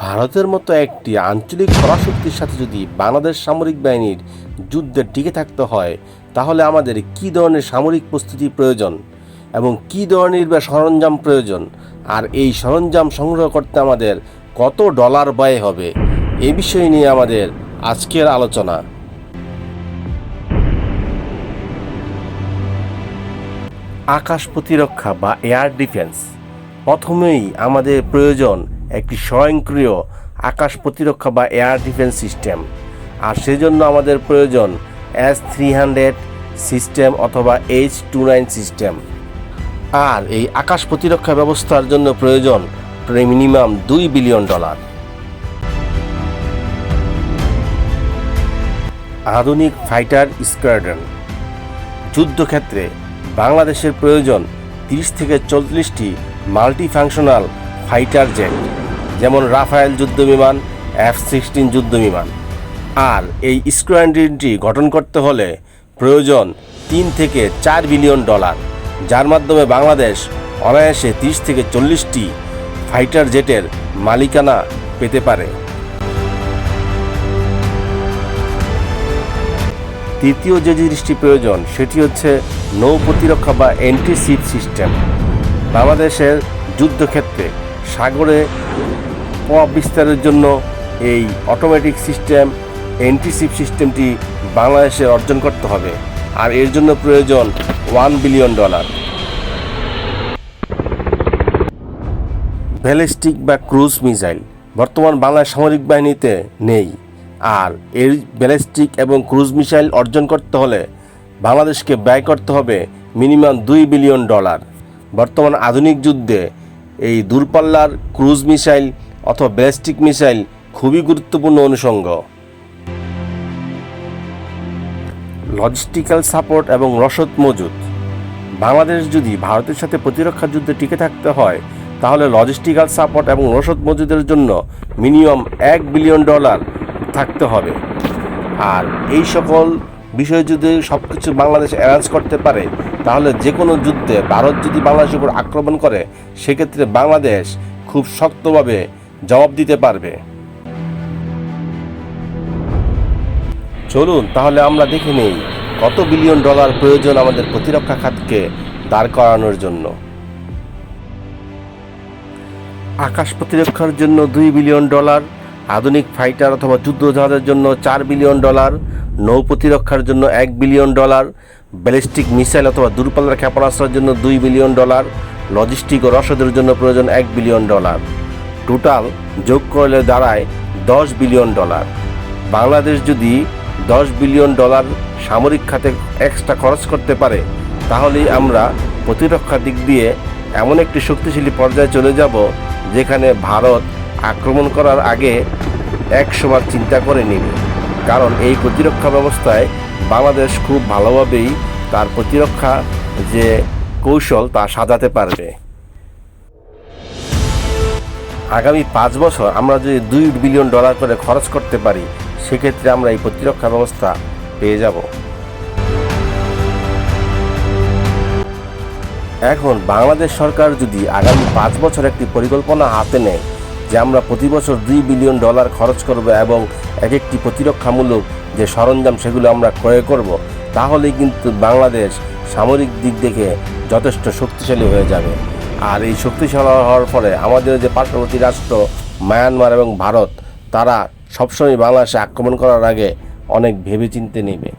ভারতের মতো একটি আঞ্চলিক পরাশক্তির সাথে যদি বাংলাদেশ সামরিক বাহিনীর যুদ্ধে টিকে থাকতে হয়, তাহলে আমাদের কী ধরনের সামরিক প্রস্তুতি প্রয়োজন এবং কী ধরনের বা সরঞ্জাম প্রয়োজন? আর এই সরঞ্জাম সংগ্রহ করতে আমাদের কত ডলার ব্যয় হবে? এ বিষয় নিয়ে আমাদের আজকের আলোচনা। আকাশ প্রতিরক্ষা বা এয়ার ডিফেন্স প্রথমেই আমাদের প্রয়োজন একটি স্বয়ংক্রিয় আকাশ প্রতিরক্ষা বা এয়ার ডিফেন্স সিস্টেম। আর সেজন্য আমাদের প্রয়োজন এস থ্রি হান্ড্রেড সিস্টেম অথবা এইচ টু নাইন সিস্টেম। আর এই আকাশ প্রতিরক্ষা ব্যবস্থার জন্য প্রয়োজন মিনিমাম দুই বিলিয়ন ডলার। আধুনিক ফাইটার স্কোয়াড্রন। যুদ্ধক্ষেত্রে বাংলাদেশের প্রয়োজন তিরিশ থেকে চল্লিশটি মাল্টিফাংশনাল ফাইটার জেট। যেমন রাফায়েল যুদ্ধবিমান, এফ সিক্সটিন যুদ্ধবিমান। আর এই স্কোয়াড্রনটি গঠন করতে হলে প্রয়োজন তিন থেকে চার বিলিয়ন ডলার, যার মাধ্যমে বাংলাদেশ অনায়াসে তিরিশ থেকে চল্লিশটি ফাইটার জেটের মালিকানা পেতে পারে। তৃতীয় যে জিনিসটি প্রয়োজন, সেটি হচ্ছে নৌ প্রতিরক্ষা বা এন্টিসিপ সিস্টেম। বাংলাদেশের যুদ্ধক্ষেত্রে সাগরে প্রভাব বিস্তারের জন্য এই অটোমেটিক সিস্টেম এন্টিসিপ সিস্টেমটি বাংলাদেশে অর্জন করতে হবে। আর এর জন্য প্রয়োজন ওয়ান বিলিয়ন ডলার ব্যালিস্টিক বা ক্রুজ মিসাইল বর্তমান বাংলাদেশ সামরিক বাহিনীতে নেই। আর এর ব্যালিস্টিক এবং ক্রুজ মিসাইল অর্জন করতে হলে বাংলাদেশকে ব্যয় করতে হবে মিনিমাম দুই বিলিয়ন ডলার বর্তমান আধুনিক যুদ্ধে এই দূরপাল্লার ক্রুজ মিসাইল অথবা ব্যালিস্টিক মিসাইল খুবই গুরুত্বপূর্ণ অনুষঙ্গ। লজিস্টিক্যাল সাপোর্ট এবং রসদ মজুদ। বাংলাদেশ যদি ভারতের সাথে প্রতিরক্ষা যুদ্ধে টিকে থাকতে হয়, তাহলে লজিস্টিক্যাল সাপোর্ট এবং রসদ মজুদের জন্য মিনিমাম এক বিলিয়ন ডলার থাকতে হবে। আর এই সকল বিষয় যদি সব কিছু বাংলাদেশ অ্যারেঞ্জ করতে পারে, তাহলে যে কোনো যুদ্ধে ভারত যদি বাংলাদেশের উপর আক্রমণ করে, সেক্ষেত্রে বাংলাদেশ খুব শক্তভাবে জবাব দিতে পারবে। চলুন, তাহলে আমরা দেখে নেই কত বিলিয়ন ডলার প্রয়োজন আমাদের প্রতিরক্ষা খাতকে দাঁড় করানোর জন্য। আকাশ প্রতিরক্ষার জন্য দুই বিলিয়ন ডলার, আধুনিক ফাইটার অথবা যুদ্ধ জাহাজের জন্য চার বিলিয়ন ডলার নৌ প্রতিরক্ষার জন্য এক বিলিয়ন ডলার, ব্যালিস্টিক মিসাইল অথবা দূরপাল্লার ক্ষেপণাস্ত্রের জন্য দুই বিলিয়ন ডলার, লজিস্টিক ও রসদের জন্য প্রয়োজন এক বিলিয়ন ডলার। টোটাল যোগ করলে দাঁড়ায় দশ বিলিয়ন ডলার। বাংলাদেশ যদি দশ বিলিয়ন ডলার সামরিক খাতে এক্সট্রা খরচ করতে পারে, তাহলেই আমরা প্রতিরক্ষা দিক দিয়ে এমন একটি শক্তিশালী পর্যায়ে চলে যাব যেখানে ভারত আক্রমণ করার আগে একশোবার চিন্তা করে নেবে। কারণ এই প্রতিরক্ষা ব্যবস্থায় বাংলাদেশ খুব ভালোভাবেই তার প্রতিরক্ষা যে কৌশল তা সাজাতে পারবে। আগামী পাঁচ বছর আমরা যদি দুই বিলিয়ন ডলার করে খরচ করতে পারি, সেক্ষেত্রে আমরা এই প্রতিরক্ষা ব্যবস্থা পেয়ে যাব। এখন বাংলাদেশ সরকার যদি আগামী পাঁচ বছর একটি পরিকল্পনা হাতে নেয় যে আমরা প্রতি বছর দুই বিলিয়ন ডলার খরচ করব এবং এক একটি প্রতিরক্ষামূলক যে সরঞ্জাম সেগুলো আমরা ক্রয় করব, তাহলেই কিন্তু বাংলাদেশ সামরিক দিক থেকে যথেষ্ট শক্তিশালী হয়ে যাবে। আর এই শক্তিশালী হওয়ার ফলে আমাদের যে পার্শ্ববর্তী রাষ্ট্র মায়ানমার এবং ভারত, তারা সবসময় বাংলাদেশে আক্রমণ করার আগে অনেক ভেবেচিন্তে নেবে।